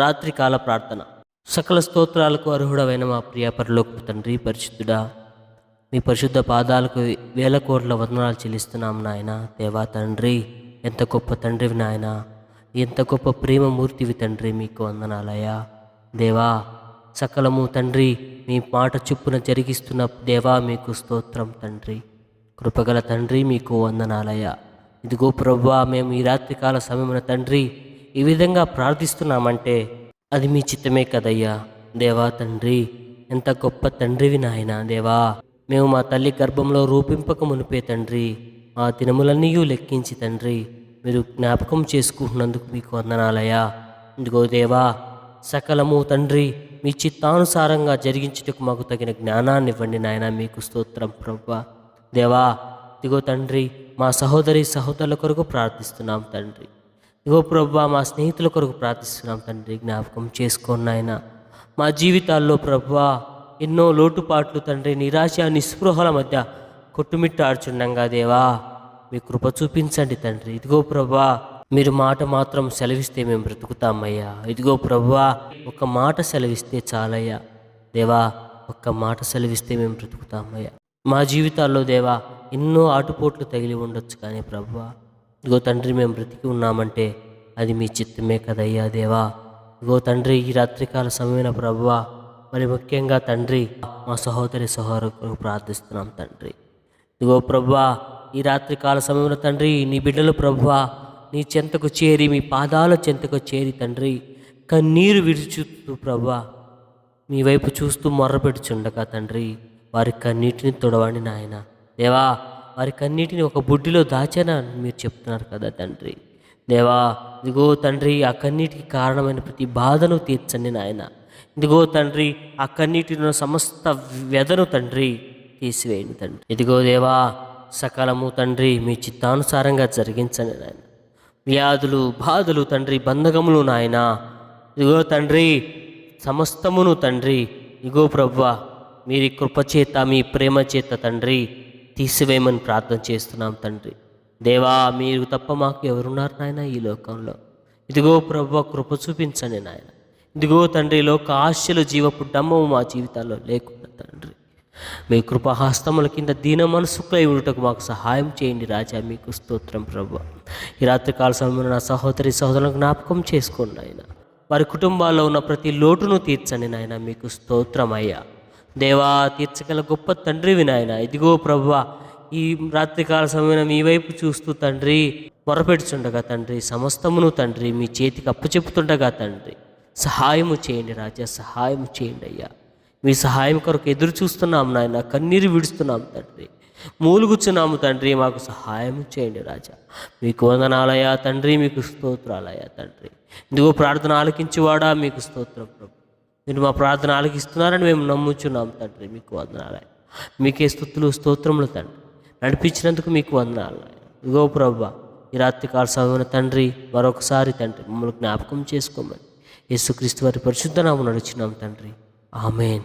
రాత్రికాల ప్రార్థన. సకల స్తోత్రాలకు అర్హుడమైన మా ప్రియ పరలోకపు తండ్రి పరిశుద్ధుడా మీ పరిశుద్ధ పాదాలకు వేల కోట్ల వందనాలు చెల్లిస్తున్నాం నాయన. దేవా తండ్రి ఎంత గొప్ప తండ్రివి నాయన. ఎంత గొప్ప ప్రేమమూర్తివి తండ్రి మీకు వందనాలయ్యా. దేవా సకలము తండ్రి మీ మాట చొప్పున జరిగిస్తున్న దేవా మీకు స్తోత్రం తండ్రి. కృపగల తండ్రి మీకు వందనాలయ్యా. ఇదిగో ప్రభా మేము ఈ రాత్రికాల సమయమున తండ్రి ఈ విధంగా ప్రార్థిస్తున్నామంటే అది మీ చిత్తమే కదయ్యా. దేవా తండ్రి ఎంత గొప్ప తండ్రివి నాయన దేవా. మేము మా తల్లి గర్భంలో రూపింపక మునిపే తండ్రి మా దినములన్నీ లెక్కించి తండ్రి మీరు జ్ఞాపకం చేసుకుంటున్నందుకు మీకు వందనాలయ్యా. ఇదిగో దేవా సకలము తండ్రి మీ చిత్తానుసారంగా జరిగించుటకు మాకు తగిన జ్ఞానాన్ని ఇవ్వండి నాయన మీకు స్తోత్రం ప్రభా దేవా ఇదిగో తండ్రి మా సహోదరి సహోదరుల కొరకు ప్రార్థిస్తున్నాం తండ్రి. ఇదిగో ప్రభా మా స్నేహితుల కొరకు ప్రార్థిస్తున్నాం తండ్రి జ్ఞాపకం చేసుకోండి నాయన. మా జీవితాల్లో ప్రభా ఎన్నో లోటుపాట్లు తండ్రి నిరాశ నిస్పృహల మధ్య కొట్టుమిట్టాడుచుండంగా దేవా. మీ కృప చూపించండి తండ్రి. ఇదిగో ప్రభా మీరు మాట మాత్రం సెలవిస్తే మేము బ్రతుకుతామయ్యా. ఇదిగో ప్రభా ఒక మాట సెలవిస్తే చాలయ్యా. దేవా ఒక్క మాట సెలవిస్తే మేము బ్రతుకుతామయ్యా. మా జీవితాల్లో దేవా ఎన్నో ఆటుపోట్లు తగిలి ఉండొచ్చు కానీ ప్రభా ఇదిగో తండ్రి మేము బ్రతికి ఉన్నామంటే అది మీ చిత్తమే కదయ్యా దేవా. ఇగో తండ్రి ఈ రాత్రికాల సమయమైన ప్రభువా మరి ముఖ్యంగా తండ్రి మా సహోదరి సహోదరులకు ప్రార్థిస్తున్నాం తండ్రి. ఇదిగో ప్రభువా ఈ రాత్రికాల సమయంలో తండ్రి నీ బిడ్డలు ప్రభువా నీ చెంతకు చేరి మీ పాదాల చెంతకు చేరి తండ్రి కన్నీరు విడుచుతూ ప్రభా మీ వైపు చూస్తూ మొర్రపెడుచుండగా తండ్రి వారి కన్నీటిని తొడవండి నాయన. దేవా వారికన్నిటిని ఒక బుడ్డిలో దాచానా మీరు చెప్తున్నారు కదా తండ్రి. దేవా ఇదిగో తండ్రి ఆ కన్నీటికి కారణమైన ప్రతి బాధను తీర్చండి నాయన. ఇదిగో తండ్రి ఆ కన్నీటిలో సమస్త వ్యధను తండ్రి తీసివేయండి తండ్రి. ఇదిగో దేవా సకలము తండ్రి మీ చిత్తానుసారంగా జరిగించండి నాయన. వ్యాధులు బాధలు తండ్రి బంధకములు నాయన. ఇదిగో తండ్రి సమస్తమును తండ్రి. ఇగో ప్రవ్వా మీరి కృపచేత మీ ప్రేమ చేత తండ్రి తీసివేయమని ప్రార్థన చేస్తున్నాం తండ్రి. దేవా మీరు తప్ప మాకు ఎవరున్నారు నాయన ఈ లోకంలో? ఇదిగో ప్రభు కృప చూపించండి నాయన. ఇదిగో తండ్రి లోక ఆశలు జీవపు డమ్మము మా జీవితాల్లో లేకుండా తండ్రి. మీ కృపహాస్తముల కింద దీన మనసుకులై ఉండటకు మాకు సహాయం చేయండి రాజా మీకు స్తోత్రం ప్రభు ఈ రాత్రికాల సమయంలో నా సహోదరి సహోదరులకు జ్ఞాపకం చేసుకోండి ఆయన వారి కుటుంబాల్లో ఉన్న ప్రతి లోటును తీర్చండి నాయన మీకు స్తోత్రం అయ్యా దేవా తీర్చగల గొప్ప తండ్రివి నాయన. ఇదిగో ప్రభువా ఈ రాత్రికాల సమయంలో మీ వైపు చూస్తూ తండ్రి మొరపెడుచుండగా తండ్రి సమస్తమును తండ్రి మీ చేతికి అప్పచెప్పుతుండగా తండ్రి సహాయము చేయండి రాజా సహాయం చేయండి అయ్యా. మీ సహాయం కొరకు ఎదురు చూస్తున్నాం నాయన కన్నీరు విడుస్తున్నాం తండ్రి. మూలుగుచున్నాము తండ్రి మాకు సహాయం చేయండి రాజా. మీకు వందనాలయా తండ్రి మీకు స్తోత్రాలయా తండ్రి. ఇదిగో ప్రార్థన ఆలకించేవాడా మీకు స్తోత్రం ప్రభు. మీరు మా ప్రార్థన ఆలకిస్తున్నారని మేము నమ్ముచున్నాం తండ్రి. మీకు వందనాలయ్యా మీకే స్థుతులు స్తోత్రములు తండ్రి. నడిపించినందుకు మీకు వందనాలు. ఇగో ప్రభా ఈ రాత్రికాల సమయమైన తండ్రి మరొకసారి తండ్రి మమ్మల్ని జ్ఞాపకం చేసుకోమని. యేసుక్రీస్తు వారి పరిశుద్ధ నామం నడుచున్నాం తండ్రి. ఆమెన్.